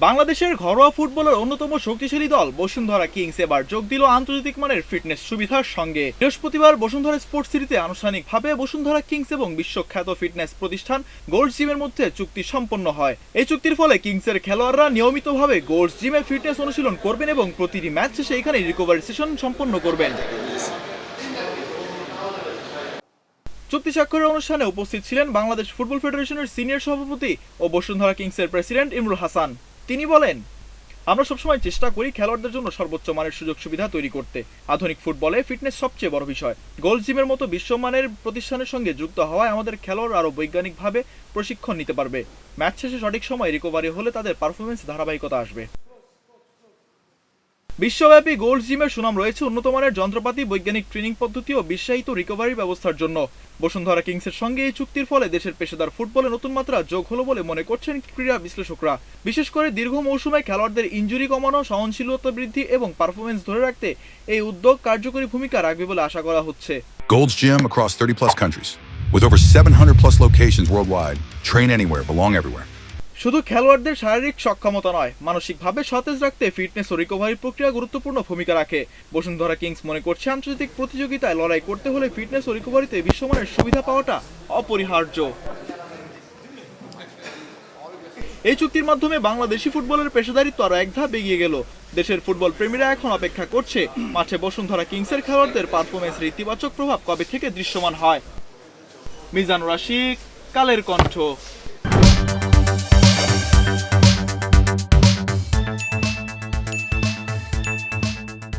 বাংলাদেশের ঘরোয়া ফুটবলের অন্যতম শক্তিশালী দল বসুন্ধরা কিংস এবার যোগ দিল আন্তর্জাতিক মানের ফিটনেস সুবিধার সঙ্গে। বৃহস্পতিবার বসুন্ধরা স্পোর্টস সিটিতে আনুষ্ঠানিকভাবে বসুন্ধরা কিংস এবং বিশ্বখ্যাত ফিটনেস প্রতিষ্ঠান গোল্ড জিমের মধ্যে চুক্তি সম্পন্ন হয়। এই চুক্তির ফলে কিংসের খেলোয়াড়রা নিয়মিতভাবে গোল্ড জিমে ফিটনেস অনুশীলন করবেন এবং প্রতিটি ম্যাচ শেষে এখানে রিকভারি সেশন সম্পন্ন করবেন। চুক্তি স্বাক্ষরের অনুষ্ঠানে উপস্থিত ছিলেন বাংলাদেশ ফুটবল ফেডারেশনের সিনিয়র সভাপতি ও বসুন্ধরা কিংসের প্রেসিডেন্ট ইমরুল হাসান। তিনি বলেন, আমরা সবসময় চেষ্টা করি খেলোয়াড়দের জন্য সর্বোচ্চ মানের সুযোগ সুবিধা তৈরি করতে। আধুনিক ফুটবলে ফিটনেস সবচেয়ে বড় বিষয়। গোল জিমের মতো বিশ্বমানের প্রতিষ্ঠানের সঙ্গে যুক্ত হওয়ায় আমাদের খেলোয়াড় আরও বৈজ্ঞানিকভাবে প্রশিক্ষণ নিতে পারবে। ম্যাচ শেষে সঠিক সময় রিকভারি হলে তাদের পারফরমেন্স ধারাবাহিকতা আসবে। বিশ্বব্যাপী গোল্ড জিমের সুনাম রয়েছে উন্নত মানের যন্ত্রপাতি বৈজ্ঞানিক ট্রেনিং পদ্ধতি ও বিশ্বায়িত রিকভারি ব্যবস্থার জন্য বসুন্ধরা কিংসের সঙ্গে এই চুক্তির ফলে দেশের পেশাদার ফুটবলে নতুন মাত্রা যোগ হলো বলে মনে করছেন ক্রীড়া বিশ্লেষকরা বিশেষ করে দীর্ঘ মৌসুমে খেলোয়াড়দের ইঞ্জুরি কমানো সহনশীলতা বৃদ্ধি এবং পারফরমেন্স ধরে রাখতে এই উদ্যোগ কার্যকরী ভূমিকা রাখবে বলে আশা করা হচ্ছে Gold's Gym across 30 plus countries. With over 700 plus locations worldwide, train anywhere, belong everywhere. শুধু খেলোয়াড়দের শারীরিক সক্ষমতা নয়, মানসিকভাবে সতেজ রাখতে ফিটনেস ও রিকভারি প্রক্রিয়া গুরুত্বপূর্ণ ভূমিকা রাখে। বসুন্ধরা কিংস মনে করছে, আন্তর্জাতিক প্রতিযোগিতায় লড়াই করতে হলে ফিটনেস ও রিকভারিতে বিশ্বমানের সুবিধা পাওয়াটা অপরিহার্য। এই চুক্তির মাধ্যমে বাংলাদেশি ফুটবলের পেশাদারিত্ব আরও এক ধাপ এগিয়ে গেল। দেশের ফুটবল প্রেমীরা এখন অপেক্ষা করছে, মাঠে বসুন্ধরা কিংসের খেলোয়াড়দের পারফরমেন্সের ইতিবাচক প্রভাব কবে থেকে দৃশ্যমান হয়? মিজানুর রাশিক, কালের কণ্ঠ।